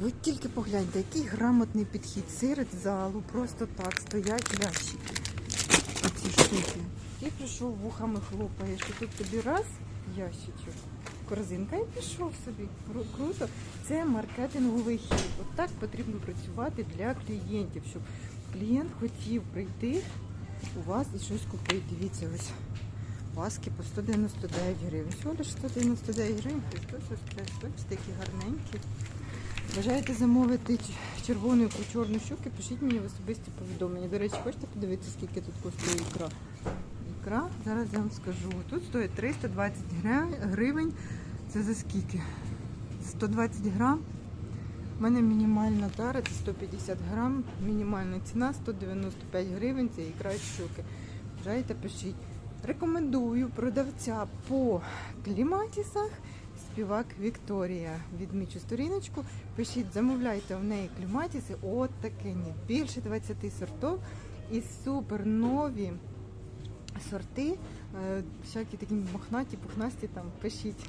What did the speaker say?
Ви тільки погляньте, який грамотний підхід. Серед залу просто так стоять ящики. Оці штуки. Ти прийшов вухами хлопаєш, і тут тобі раз ящичок, корзинка і пішов собі. Круто. Це маркетинговий хід. От так потрібно працювати для клієнтів, щоб клієнт хотів прийти у вас і щось купити. Дивіться, ось паски по 199 гривень. Всього лише 199 гривень, Воскрес. Бачите, які гарненькі. Бажаєте замовити червону ікру, чорну щуки, пишіть мені в особисті повідомлення. До речі, хочете подивитися, скільки тут коштує ікра? Ікра, зараз я вам скажу. Тут стоїть 320 гривень. Це за скільки? 120 грам. У мене мінімальна тара, це 150 грам. Мінімальна ціна 195 гривень. Це ікра щуки. Бажаєте, пишіть. Рекомендую продавця по кліматісах. Співак Вікторія. Відмічу сторіночку. Пишіть, замовляйте в неї кліматіси. От такі ні. Більше 20 сортів і супер нові сорти. Е, Всякі такі мохнаті, пухнасті там пишіть.